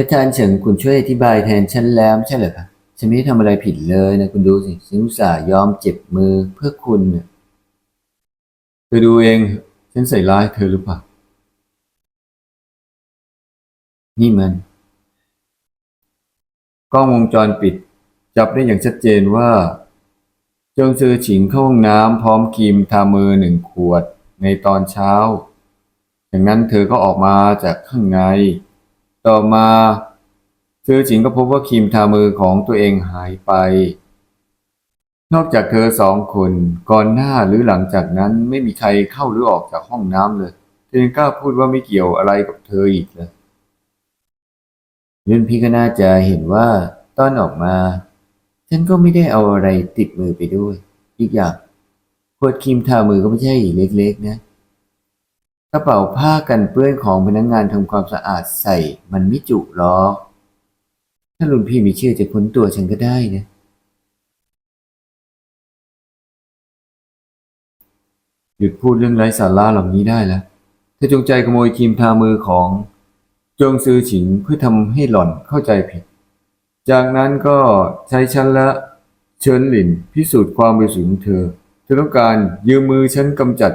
ประธานเฉิงคุณช่วยอธิบายแทนฉันแล้วไม่ใช่เหรอคะฉันไม่ได้ทำอะไรผิดเลยนะคุณดูสิฉันอุตส่าห์ยอมเจ็บมือเพื่อคุณนะเธอดูเอง ฉันใส่ร้ายเธอหรือเปล่า นี่มัน กล้องวงจรปิด จับได้อย่างชัดเจนว่าเจงซือฉิงเข้าห้องน้ำพร้อมครีมทามือหนึ่งขวดในตอนเช้า จากนั้นเธอก็ออกมาจากข้างใน ต่อมาเซือฉิงก็พบว่าครีมทามือของตัวเองหายไป นอกจากเธอสองคนก่อนหน้าหรือหลังจากนั้นไม่มีใครเข้าหรือออกจากห้องน้ำเลยเธอยังกล้าพูดว่าไม่เกี่ยวอะไรกับเธออีกเลยรุ่นพี่ก็น่าจะเห็นว่าตอนออกมา ฉันก็ไม่ได้เอาอะไรติดมือไปด้วย อีกอย่างขวดครีมทามือก็ไม่ใช่เล็กๆนะ กระเป๋าผ้ากันเปื้อนของพนักงานทำความสะอาดใส่มันไม่จุหรอก ถ้ารุ่นพี่มีเชื่อจะพ้นตัวฉันก็ได้นะ หยุดพูดเรื่องไร้สาระเหล่านี้ได้แล้วเธอจงใจขโมยครีมทามือของจงซือฉิงเพื่อทำให้หล่อนเข้าใจผิด จากนั้นก็ใช้ฉันและเชิญหลินพิสูจน์ความบริสุทธิ์ของเธอ เธอต้องการยืมมือฉันกำจัด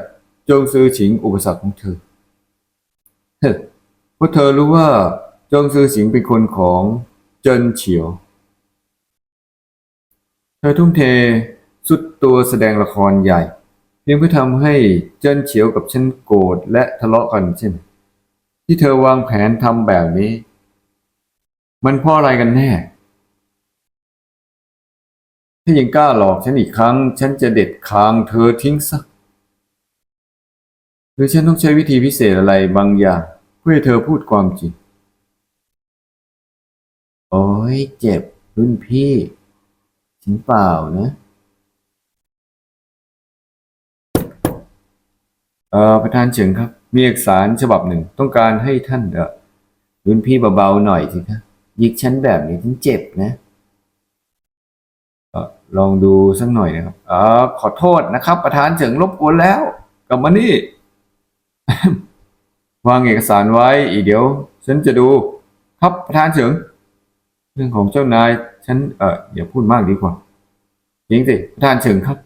จงซือฉิงอุปสรรคของเธอเพราะเธอรู้ว่าจงซือฉิงเป็นคนของเจินเฉียว เธอทุ่มเทสุดตัวแสดงละครใหญ่ เพียงเพื่อทำให้เจินเฉียวกับฉันโกรธและทะเลาะกันใช่ไหมที่เธอวางแผนทำแบบนี้ มันเพราะอะไรกันแน่ถ้ายังกล้าหลอกฉันอีกครั้ง ฉันจะเด็ดคางเธอทิ้งซะ หรือฉันต้องใช้วิธีพิเศษอะไรบางอย่างเพื่อให้เธอพูดความจริง โอ้ยเจ็บรุ่นพี่ฉันเปล่านะ เอ่อประธานเฉิงครับ มีเอกสารฉบับหนึ่งต้องการให้ท่านเอ่อรุ่นพี่เบาๆหน่อยสิครับยิกฉันแบบนี้ฉันเจ็บนะเอ่อลองดูสักหน่อยนะครับเอ่อขอโทษนะครับ ประธานเฉิงรบกวนแล้ว กลับมานี่ วางเอกสารไว้ อีกเดี๋ยว ฉันจะดู ครับประธานเฉิง เรื่องของเจ้านาย ฉันเอออย่าพูดมากดีกว่าจริงสิประธานเฉิงครับ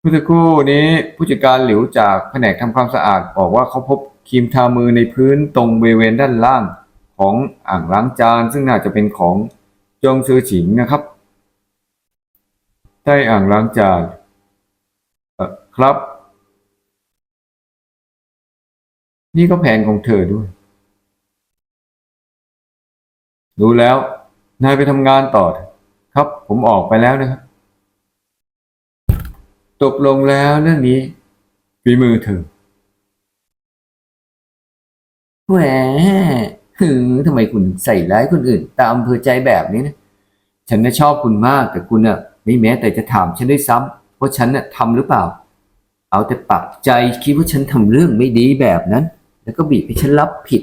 เมื่อสักครู่นี้ผู้จัดการหลิวจากแผนกทำความสะอาดบอกว่าเขาพบครีมทามือในพื้นตรงบริเวณด้านล่างของอ่างล้างจาน ซึ่งน่าจะเป็นของจงซือฉิงนะครับใต้อ่างล้างจาน เออครับ นี่ก็แผนของเธอด้วยดูแล้ว นายไปทำงานต่อ ครับผมออกไปแล้วนะครับ ตกลงแล้วเรื่องนี้ฝีมือเธอแหมหือทำไมคุณใส่ร้ายคนอื่น ตามอำเภอใจแบบนี้นะ ฉันน่ะชอบคุณมากแต่คุณน่ะ ไม่แม้แต่จะถามฉันด้วยซ้ำว่าฉันน่ะทำหรือเปล่า เอาแต่ปักใจคิดว่าฉันทำเรื่องไม่ดีแบบนั้น แล้วก็บีบให้ฉันรับผิด